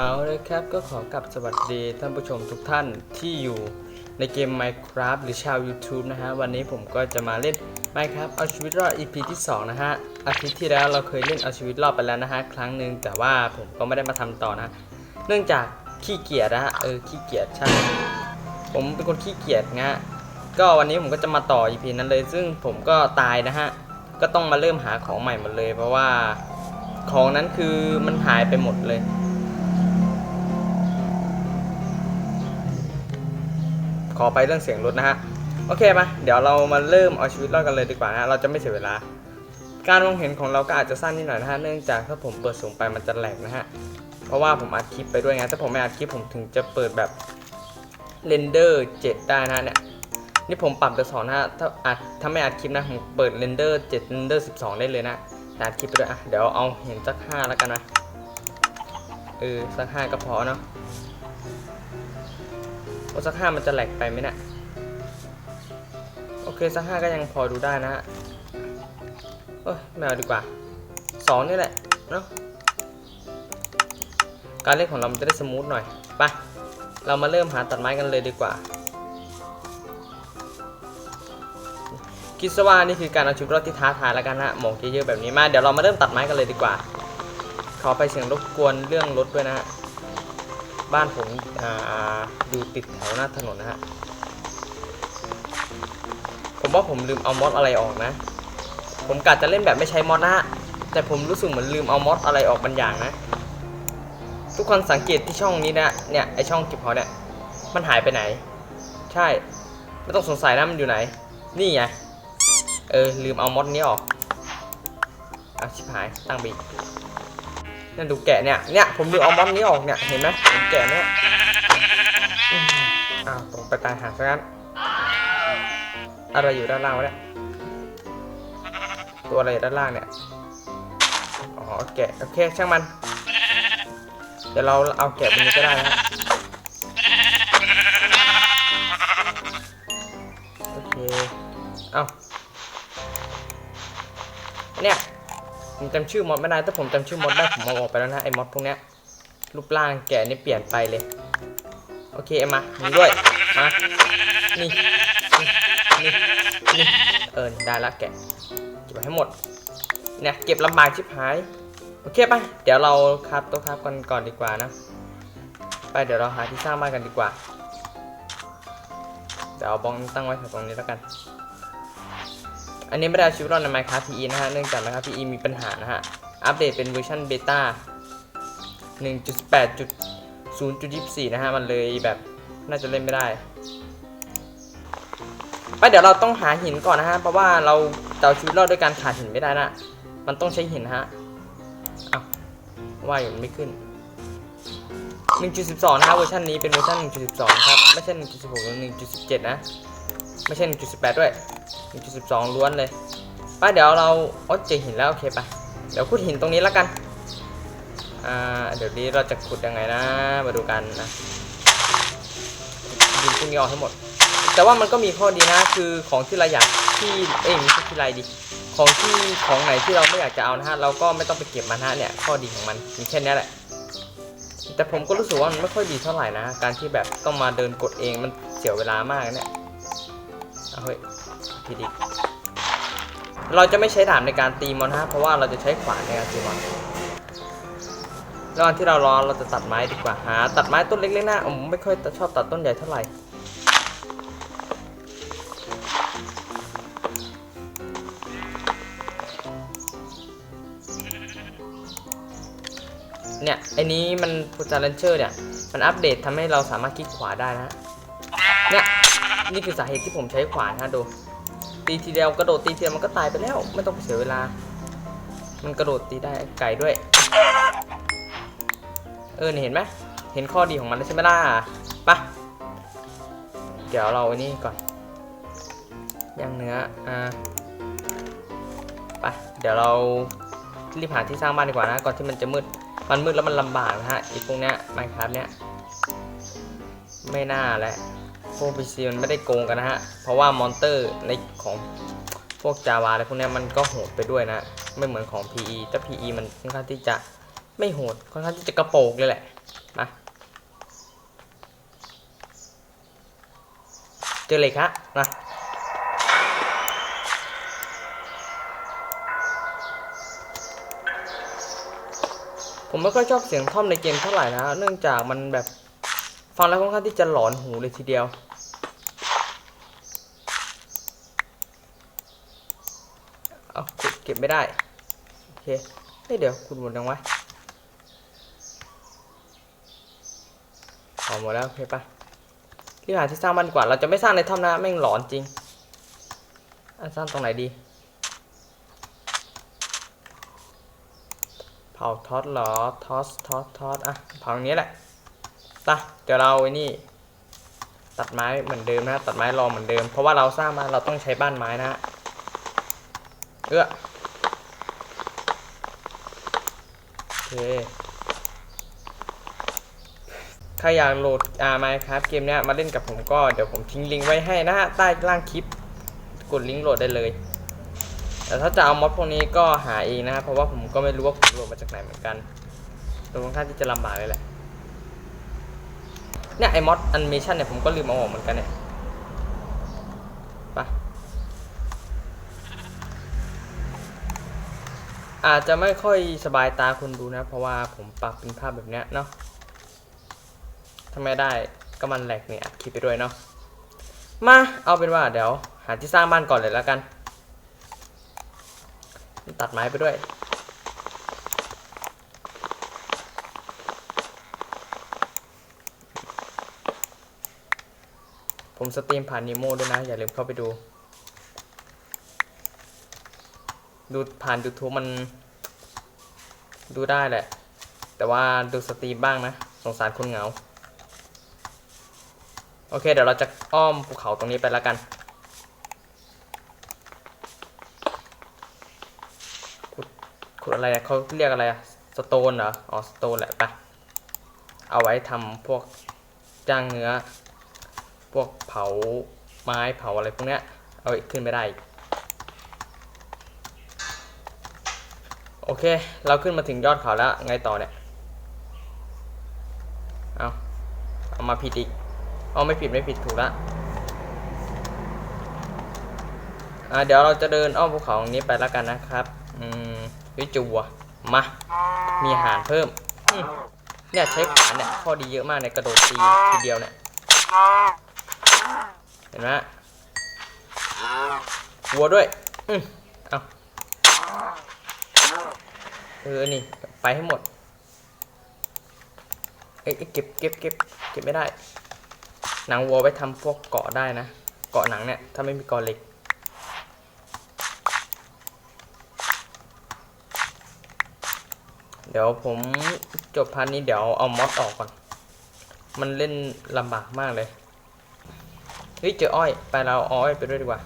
เอาเลยครับก็ขอกลับสวัสดีท่านผู้ชมทุกท่านที่อยู่ในเกม Minecraft หรือชาว YouTube นะฮะ วันนี้ผมก็จะมาเล่น Minecraft เอาชีวิตรอด EP ที่ 2 นะฮะ อาทิตย์ที่แล้วเราเคยเล่นเอาชีวิตรอดไปแล้วนะฮะ ครั้งหนึ่งแต่ว่าผมก็ไม่ได้มาทำต่อนะ เนื่องจากขี้เกียจนะฮะ เออ ขี้เกียจใช่ ผมเป็นคนขี้เกียจงะก็วันนี้ผมก็จะมาต่อ EP นั้นเลย ซึ่งผมก็ตายนะฮะ ก็ต้องมาเริ่มหาของใหม่หมดเลย เพราะว่าของนั้นคือมันหายไปหมดเลย ขอไปเรื่องเสียงรถนะฮะโอเคมาเดี๋ยวเรามาเริ่มเอาชีวิตรอดกันเลยดีกว่านะฮะเราจะไม่เสียเวลา การมองเห็นของเราก็อาจจะสั้นนิดหน่อยนะฮะเนื่องจากถ้าผมเปิดสูงไปมันจะแหลกนะฮะเพราะว่าผมอัดคลิปไปด้วยไงถ้าผมไม่อัดคลิปผมถึงจะเปิดแบบเรนเดอร์7ได้นะเนี่ยนี่ผมปรับไปสองนะฮะถ้าอัดถ้าไม่อัดคลิปนะผมเปิดเรนเดอร์7เรนเดอร์12 ได้เลยนะแต่อัดคลิปไปด้วยอะเดี๋ยวเอาเห็นสัก5แล้วกันนะเออสัก5ก็พอเนาะ สักห้ามันจะแหลกไปไหมเนะี่ยโอเคสักห้าก็ยังพอดูได้นะฮะเอ้ยไม่เอาดีกว่าสองนี่แหละเนาะการเล่นของเรามันจะได้สมูทหน่อยไปเรามาเริ่มหาตัดไม้กันเลยดีกว่าคิดซะว่านี่คือการเอาชีวิตรอดที่ท้าทายแล้วกันนะหมอกเยอะๆแบบนี้มาเดี๋ยวเรามาเริ่มตัดไม้กันเลยดีกว่า ขอไปเสียงรบกวนเรื่องรถด้วยนะฮะ บ้านผมอ่าอยู่ติดแถวหน้าถนนนะฮะ ผมว่าผมลืมเอามอดอะไรออกนะ ผมกะจะเล่นแบบไม่ใช้มอดนะแต่ผมรู้สึกเหมือนลืมเอามอดอะไรออกบางอย่างนะ ทุกคนสังเกตที่ช่องนี้นะเนี่ยไอช่องเก็บของเนี่ยมันหายไปไหน ใช่ ไม่ต้องสงสัยนะมันอยู่ไหน นี่ไงเออลืมเอามอดนี้ออกอะชิบหายตั้งบี นี่ยดูแกะเนี่ย เนี่ยผมดูเอามอนนี้ออกเนี่ย เห็นไหมผมแกะเนี่ยอ้าวตรงไปตายหาซะงั้น อะไรอยู่ด้านล่างวะเนี่ย ตัวอะไรอยู่ด้านล่างเนี่ย อ๋อแกะโอเคช่างมัน เดี๋ยวเราเอาแกะบนนี้ก็ได้นะฮะโอเค เอาเนี่ย ผมจำชื่อมอดไม่ได้ถ้าผมจำชื่อมอดได้ผมเอาออกไปแล้วนะไอ้มอดพวกเนี้ยรูปร่างแกนี่เปลี่ยนไปเลย โอเคเอามามึงด้วยมานี่นี่นี่เออได้ละแกะเก็บให้หมดเนี่ยเก็บลำบากชิบหายโอเคไปเดี๋ยวเราครับตัวครับกันก่อนดีกว่านะไปเดี๋ยวเราหาที่สร้างบ้านกันดีกว่าเดี๋ยวเอาบองตั้งไว้แถวตรงนี้แล้วกัน อันนี้ไม่ได้ชีวิตรอดใน Minecraft PE นะฮะ เนื่องจาก Minecraft PE มีปัญหานะฮะ อัปเดตเป็นเวอร์ชันเบต้า1.8.0.24 นะฮะ มันเลยแบบน่าจะเล่นไม่ได้ ไปเดี๋ยวเราต้องหาหินก่อนนะฮะ เพราะว่าเราจะเอาชีวิตรอดด้วยการขาดหินไม่ได้นะ มันต้องใช้หินนะฮะอ้าวว่าอยู่มันไม่ขึ้น 1.12 นะฮะเวอร์ชันนี้เป็นเวอร์ชัน1.12 ครับ ไม่ใช่ 1.16หรือ1.17 นะ ไม่ใช่ 1.18 ด้วย 1.12 ล้วนเลยป้าเดี๋ยวเราโอ้เจอหินแล้วโอเคไปเดี๋ยวขุดหินตรงนี้แล้วกันอ่าเดี๋ยวนี้เราจะขุดยังไงนะ มาดูกันนะดินพวกนี้ออกให้หมด แต่ว่ามันก็มีข้อดีนะ คือของที่เราอยากที่เอ้ยไมีที่ไรดีของที่ของไหนที่เราไม่อยากจะเอานะฮะเราก็ไม่ต้องไปเก็บมันฮะเนี่ยข้อดีของมันมีแค่นี้แหละแต่ผมก็รู้สึกว่ามันไม่ค่อยดีเท่าไหร่นะ การที่แบบต้องมาเดินกดเองมันเสียเวลามากนะเนี่ยเอาเฮ้ย ทีดีเราจะไม่ใช้ดาบในการตีมอนฮะเพราะว่าเราจะใช้ขวานในการตีมอนระหว่างที่เรารอเราจะตัดไม้ดีกว่าหาตัดไม้ต้นเล็กๆนะผมไม่ค่อยชอบตัดต้นใหญ่เท่าไหร่เนี่ยไอ้นี้มันฟูจาร์เลนเชอร์เนี่ย มันอัปเดตทำให้เราสามารถคลิกขวาได้นะฮะเนี่ย นี่คือสาเหตุที่ผมใช้ขวานฮะดู ตีทีเดียวกระโดดตีทีเดียวมันก็ตายไปแล้ว ไม่ต้องเสียเวลา มันกระโดดตีได้ไก่ด้วย เออเห็นไหมเห็นข้อดีของมันแล้วใช่ไหมล่ะไปะเดี๋ยวเราอันนี้ก่อนย่างเนื้ออ่าไปเดี๋ยวเรารีบหาที่สร้างบ้านดีกว่านะก่อนที่มันจะมืดมันมืดแล้วมันลำบากนะฮะไอีพวกเนี้ยไมค์ครับเนี้ยไม่น่าแหละ พวกพีซีมันไม่ได้โกงกันนะฮะ เพราะว่ามอนเตอร์ในของพวกจาวาอะไรพวกนี้มันก็โหดไปด้วยนะ ไม่เหมือนของ PE แต่ PE มันค่อนข้างที่จะไม่โหด ค่อนข้างที่จะกระโปงเลยแหละนะเจอเหล็กฮะนะผมไม่ค่อยชอบเสียงท่อมในเกมเท่าไหร่นะ เนื่องจากมันแบบฟังแล้วค่อนข้างที่จะหลอนหูเลยทีเดียว ก็บเก็บไม่ได้ โอเคเฮ้ยเดี๋ยวคุณหมดยังวะเอหมดแล้วโอเคปะที่หาที่สร้างบ้านกว่า เราจะไม่สร้างในถ้ำนะแม่งหลอนจริงอะสร้างตรงไหนดี เผาทอสเหรอทอสทอสทอสอะเผาอย่างนี้แหละตะเดี๋ยวเราไอ้นี่ ตัดไม้เหมือนเดิมนะ ตัดไม้รอเหมือนเดิม เพราะว่าเราสร้างมาเราต้องใช้บ้านไม้นะฮะเอื้อ โอ เค ใครอยากโหลดอ่ามาครับเกมนี้มาเล่นกับผมก็เดี๋ยวผมทิ้งลิงก์ไว้ให้นะฮะใต้ล่างคลิป กดลิงก์โหลดได้เลย แต่ถ้าจะเอาม็อดพวกนี้ก็หาเองนะครับเพราะว่าผมก็ไม่รู้ว่าผมโหลดมาจากไหนเหมือนกันตรงข้างที่จะลำบากเลยแหละเนี่ยไอ้ม็อดแอนิเมชันเนี่ยผมก็ลืมเอาออกเหมือนกันเนี่ย อาจจะไม่ค่อยสบายตาคนดูนะ เพราะว่าผมปรับเป็นภาพแบบเนี้ยเนาะถ้าไมได้ก็มันแหลกเนี่ยอัดคลิปไปด้วยเนาะมา เอาเป็นว่าเดี๋ยว หาที่สร้างบ้านก่อนเลยแล้วกัน ตัดไม้ไปด้วย ผมสตรีมผ่านนิโมด้วยนะ อย่าลืมเข้าไปดู ดูผ่าน YouTube มัน ดูได้แหละ แต่ว่าดูสตรีมบ้างนะ สงสารคนเหงา โอเค เดี๋ยวเราจะอ้อมภูเขาตรงนี้ไปแล้วกันขุดอะไรเนี่ยเขาเรียกอะไรอะสโตนเหรอ อ๋อ สโตนแหละไป เอาไว้ทำพวกจ้างเนื้อ พวกเผาไม้เผาอะไรพวกเนี้ย เอาขึ้นไม่ได้อีก โอเค เราขึ้นมาถึงยอดเขาแล้ว ไงต่อเนี่ย เอาเอามาผิดอีก เอาไม่ผิดไม่ผิดถูกละอ่าเดี๋ยวเราจะเดินอ้อมภูเขาตรงนี้ไปแล้วกันนะครับ อืมวิจัวมา มีอาหารเพิ่มมเนี่ยใช้ขาเนี่ยข้อดีเยอะมากในกระโดดตีทีเดียวเนี่ย เห็นไหมวัวด้วย อืม เออ นี่ ไปให้หมด เอ้ยเอ้เก็บเก็บเก็บเก็บไม่ได้ หนังวัวไว้ทำพวกเกาะได้นะ เกาะหนังเนี่ย ถ้าไม่มีเกาะเหล็ก เดี๋ยวผมจบพาร์ทนี้เดี๋ยวเอามอสออกก่อน มันเล่นลำบากมากเลย เฮ้ย เจออ้อย ไปเราเอาอ้อยไปด้วยดีกว่า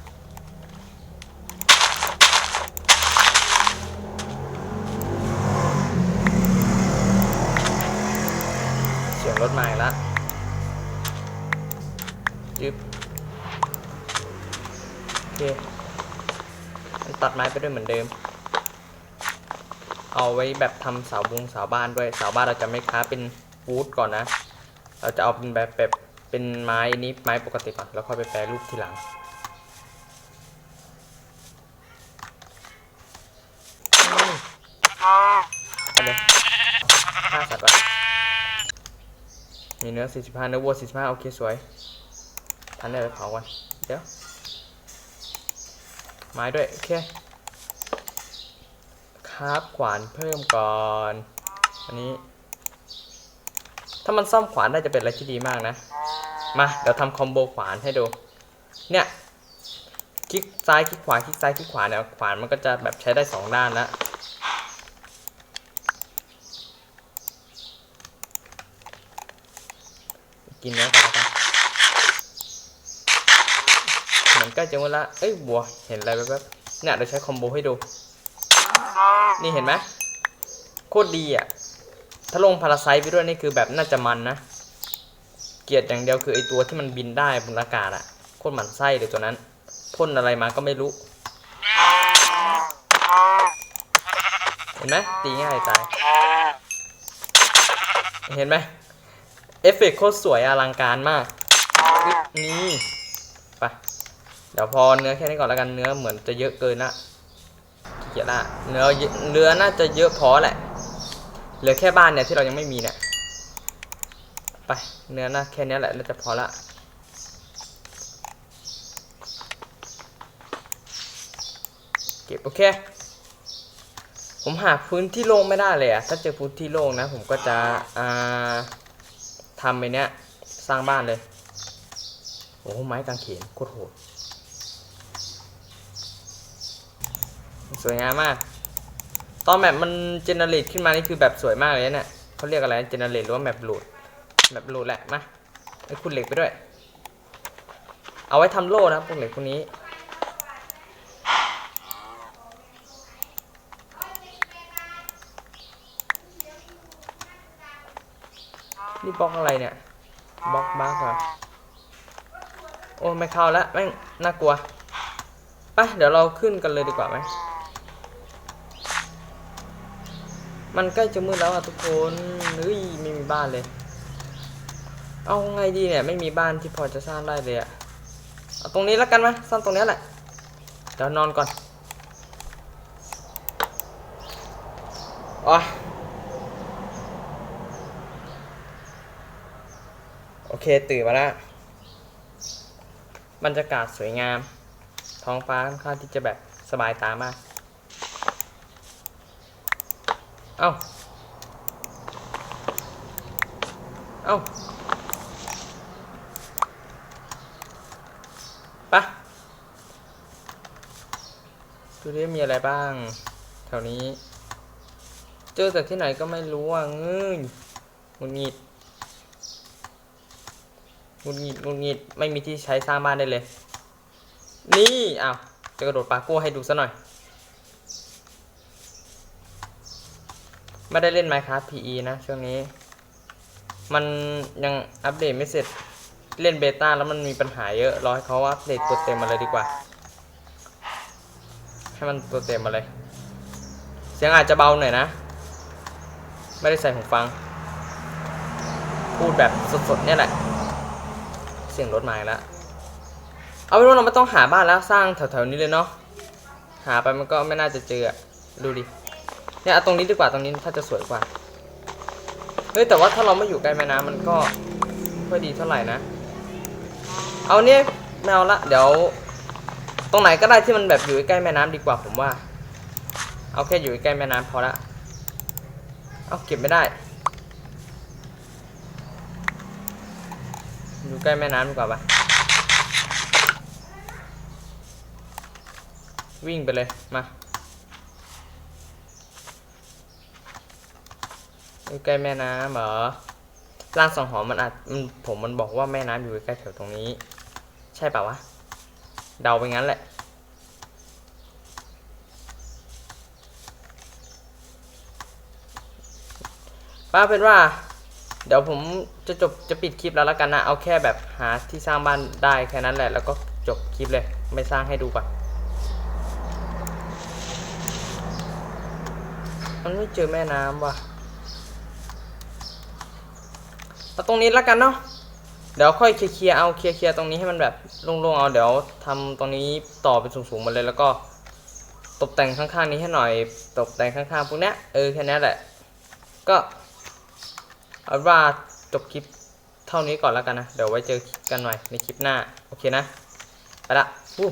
เสียงร ถมาอีกแล้วยึบโอเคมันตัดไม้ไปด้วยเหมือนเดิม เอาไว้แบบทำเสาบุงเสาบ้านด้วยเสาบ้านเราจะไม่ค้าเป็นวูดก่อนนะ เราจะเอาเป็นแบบแบบเป็นไม้นี้ไม้ปกติก่อนแล้วค่อยไปแปรรูปทีหลังไปเลยห้าสัตว์ มีเนื้อ 45 เนื้อวัว 45 โอเค สวยทันได้ไปเผากันเดี๋ยว ไม้ด้วย โอเคครับขวานเพิ่มก่อน อันนี้ ถ้ามันซ่อมขวานได้จะเป็นอะไรที่ดีมากนะ มา เดี๋ยวทำคอมโบขวานให้ดู เนี่ย คลิกซ้าย คลิกขวา คลิกซ้าย คลิกขวาเนี่ย ขวานมันก็จะแบบใช้ได้สองด้านแล้ว กินเนื้อก่อนแล้วกันเหมือนใกล้จะหมดละเอ้ยบัวเห็นอะไรแป๊บๆเนี่ยเราใช้คอมโบให้ดู นี่เห็นไหมโคตรดีอะ ถ้าลงพาราไซต์ไปด้วยนี่คือแบบน่าจะมันนะ เกียดอย่างเดียวคือไอตัวที่มันบินได้บนอากาศอะโคตรหมันไส้เลยตัวนั้นพ่นอะไรมาก็ไม่รู้ เห็นไหมตีง่ายตาย เห็นไหม เอฟเฟกต์โคตรสวยอลังการมากอุ๊ยนี่ไปเดี๋ยวพอเนื้อแค่นี้ก่อนแล้วกันเนื้อเหมือนจะเยอะเกินละขี้เกียจละเนื้อเยอะเนื้อน่าจะเยอะพอแหละเหลือแค่บ้านเนี่ยที่เรายังไม่มีเนี่ยไปเนื้อน่าแค่นี้แหละน่าจะพอละเก็บโอเคผมหาพื้นที่โล่งไม่ได้เลยอะถ้าเจอพื้นที่โล่งนะ ผมก็จะอ่า ทำไปเนี้ยสร้างบ้านเลย โอ้โหไม้กางเขนโคตรโหดสวยงามมาก ตอนแบบมันเจเนเรตขึ้นมานี่คือแบบสวยมากเลยนะเนี่ยเขาเรียกอะไรเจเนเรตหรือว่าแมปโหลดแมปโหลดแหละมาไอ้คุณเหล็กไปด้วย เอาไว้ทำโล่นะพวกเหล็กพวกนี้ นี่บล็อกอะไรเนี่ยบล็อกบั๊กเหรอโอ้ไม่เข้าแล้วแม่งน่ากลัวไปเดี๋ยวเราขึ้นกันเลยดีกว่าไหมมันใกล้จะมืดแล้วอะทุกคนเฮ้ยไม่มีบ้านเลย เอาไงดีเนี่ยไม่มีบ้านที่พอจะสร้างได้เลยอะเอาตรงนี้แล้วกันไหมสร้างตรงนี้แหละเดี๋ยวนอนก่อนอ๋อ โอเคตื่นมาแล้วบรรยากาศสวยงาม ท้องฟ้าค่อนข้างที่จะแบบสบายตามาก เอ้า เอ้าปะดูดิมีอะไรบ้าง แถวนี้ เจอจากที่ไหนก็ไม่รู้อะเงยหงุดหงิด งุดหงิดงุดหงิดไม่มีที่ใช้สร้างบ้านได้เลย นี่อ้าวจะกระโดดปาโก้ให้ดูซะหน่อย ไม่ได้เล่น Minecraft PE นะ ช่วงนี้ มันยังอัปเดตไม่เสร็จ เล่นเบต้าแล้วมันมีปัญหาเยอะรอให้เขาอัปเดตตัวเต็มมาเลยดีกว่า ให้มันตัวเต็มมาเลย เสียงอาจจะเบาหน่อยนะ ไม่ได้ใส่หูฟัง พูดแบบสดๆเนี่ยแหละ เสียงรถมาอีกแล้วเอาเป็นว่าเราไม่ต้องหาบ้านแล้วสร้างแถวๆนี้เลยเนาะหาไปมันก็ไม่น่าจะเจอดูดิเนี่ยเอาตรงนี้ดีกว่าตรงนี้ถ้าจะสวยกว่าเฮ้ยแต่ว่าถ้าเราไม่อยู่ใกล้แม่น้ำมันก็ไม่ค่อยดีเท่าไหร่นะ เอาเนี่ยแมวละ เดี๋ยว ตรงไหนก็ได้ที่มันแบบอยู่ใกล้แม่น้ำดีกว่าผมว่า เอาแค่อยู่ใกล้แม่น้ำพอละ เอาเก็บไม่ได้ อยู่ใกล้แม่น้ำดีกว่าปะวิ่งไปเลยมาอยู่ใกล้แม่น้ำเหรอร่างสังหรณ์มันอาจมันผมมันบอกว่าแม่น้ำอยู่ใกล้แถวตรงนี้ ใช่ป่าวะ เดาไปงั้นแหละ ป้าเป็นว่า เดี๋ยวผมจะจบจะปิดคลิปแล้วล้วกันนะ เอาแค่แบบหาที่สร้างบ้านได้แค่นั้นแหละ แล้วก็จบคลิปเลย ไม่สร้างให้ดูก่อนมันไม่เจอแม่น้ำว่ะเอาตรงนี้ล้วกันเนาะ เดี๋ยวค่อยเคลียร์เอาเคลียร์ตรงนี้ให้มันแบบโล่งๆเอา เดี๋ยวทำตรงนี้ต่อเป็นสูงๆมาเลยแล้วก็ตกแต่งข้างๆนี้ให้หน่อย ตกแต่งข้างๆพวกเนี้ยเออแค่นี้แหละ ก็ เอาว่าจบคลิปเท่านี้ก่อนแล้วกันนะ เดี๋ยวไว้เจอกันใหม่ในคลิปหน้า โอเคนะ ไปละอู้